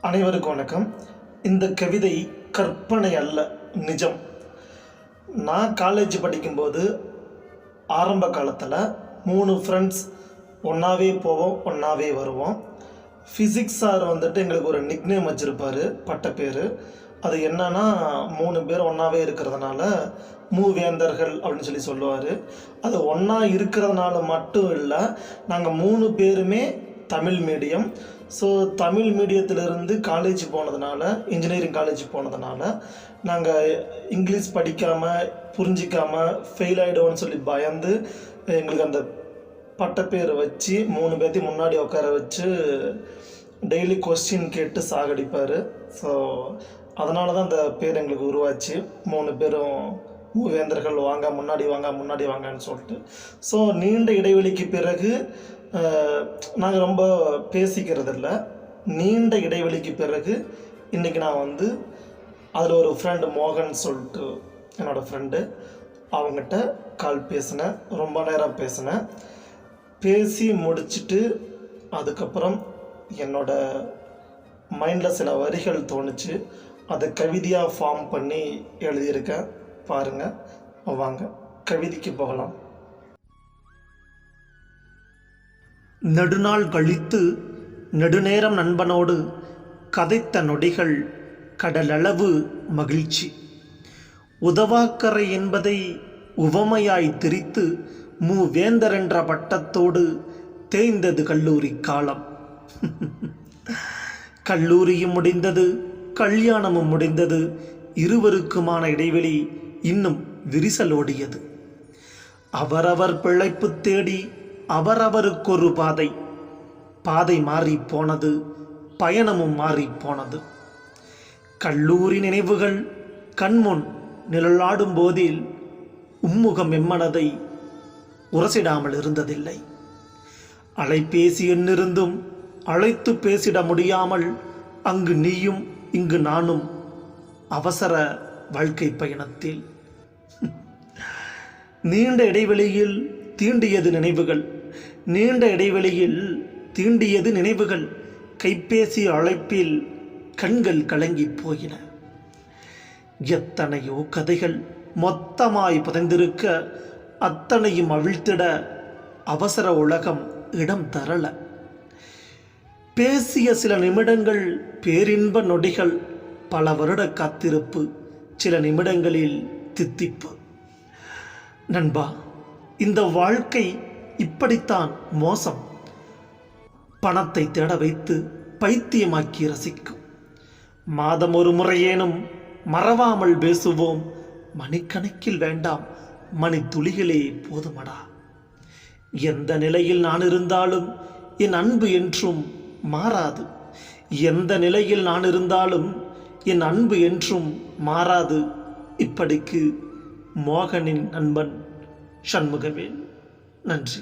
அனைவருக்கும் வணக்கம். இந்த கவிதை கற்பனை அல்ல நிஜம். நான் காலேஜ் படிக்கும்போது ஆரம்ப காலத்தில் மூணு ஃப்ரெண்ட்ஸ் ஒன்றாவே போவோம் ஒன்றாவே வருவோம். ஃபிசிக்ஸ் சார் வந்துட்டு எங்களுக்கு ஒரு நிக்னேம் வச்சுருப்பார் பட்ட பேர் அது என்னன்னா மூணு பேர் ஒன்றாவே இருக்கிறதுனால மூவேந்தர்கள் அப்படின்னு சொல்லி சொல்லுவார். அது ஒன்றா இருக்கிறதுனால மட்டும் இல்லை நாங்கள் மூணு பேருமே தமிழ் மீடியம். ஸோ தமிழ் மீடியத்திலிருந்து காலேஜ் போனதுனால இன்ஜினியரிங் காலேஜ் போனதுனால நாங்கள் இங்கிலீஷ் படிக்காமல் புரிஞ்சிக்காமல் ஃபெயில் ஆகிடுவோன்னு சொல்லி பயந்து எங்களுக்கு அந்த பட்டப்பேரை வச்சு மூணு பேர்த்தையும் முன்னாடி உட்கார வச்சு டெய்லி கொஸ்டின் கேட்டு சாகடிப்பார். ஸோ அதனால தான் அந்த பேர் எங்களுக்கு உருவாச்சு. மூணு பேரும் மூவேந்தர்கள் வாங்க முன்னாடி வாங்க முன்னாடி வாங்கன்னு சொல்லிட்டு. ஸோ நீண்ட இடைவெளிக்கு பிறகு நாங்கள் ரொம்ப பேசிக்கிறது இல்லை நீண்ட இடைவெளிக்கு பிறகு இன்றைக்கி நான் வந்து அதில் ஒரு ஃப்ரெண்டு மோகன் சொல்லிட்டு என்னோடய ஃப்ரெண்டு அவங்ககிட்ட கால் பேசினேன் ரொம்ப நேரம் பேசினேன். பேசி முடிச்சுட்டு அதுக்கப்புறம் என்னோட மைண்டில் சில வரிகள் தோணுச்சு. அதை கவிதையாக ஃபார்ம் பண்ணி எழுதியிருக்கேன். பாருங்கள் வாங்க கவிதைக்கு போகலாம். நெடுநாள் கழித்து நெடுநேரம் நண்பனோடு கதைத்த நொடிகள் கடலளவு மகிழ்ச்சி. உதவாக்கரை என்பதை உவமையாய் திரித்து மூவேந்தர் என்ற பட்டத்தோடு தேய்ந்தது கல்லூரி காலம். கல்லூரியும் முடிந்தது கல்யாணமும் முடிந்தது இருவருக்குமான இடைவெளி இன்னும் விரிசலோடியது. அவரவர் பிழைப்பு தேடி அவரவருக்கொரு பாதை. பாதை மாறி போனது பயணமும் மாறி போனது. கல்லூரி நினைவுகள் கண்முன் நிழலாடும் போதில் உம்முகம் எம்மனதை உரசிடாமல் இருந்ததில்லை. அலைபேசி எண்ணிருந்தும் அழைத்து பேசிட முடியாமல் அங்கு நீயும் இங்கு நானும் அவசர வாழ்க்கை பயணத்தில். நீண்ட இடைவெளியில் தீண்டியது நினைவுகள். நீண்ட இடைவெளியில் தீண்டியது நினைவுகள். கைபேசி அழைப்பில் கண்கள் கலங்கி போயின. எத்தனையோ கதைகள் மொத்தமாய் புதைந்திருக்க அத்தனையும் அவிழ்த்திட அவசர உலகம் இடம் தரல. பேசிய சில நிமிடங்கள் பேரின்ப நொடிகள் பல வருட காத்திருப்பு. சில நிமிடங்களில் தித்திப்பு. நண்பா இந்த வாழ்க்கை இப்படித்தான் மோசம். பணத்தை தேட வைத்து பைத்தியமாக்கி ரசிக்கும். மாதம் ஒரு முறையேனும் மறவாமல் பேசுவோம். மணிக்கணக்கில் வேண்டாம் மணி துளிகளே போதுமடா. எந்த நிலையில் நான் இருந்தாலும் என் அன்பு என்றும் மாறாது. எந்த நிலையில் நான் இருந்தாலும் என் அன்பு என்றும் மாறாது. இப்படிக்கு மோகனின் நண்பன் சண்முகவேல். நன்றி.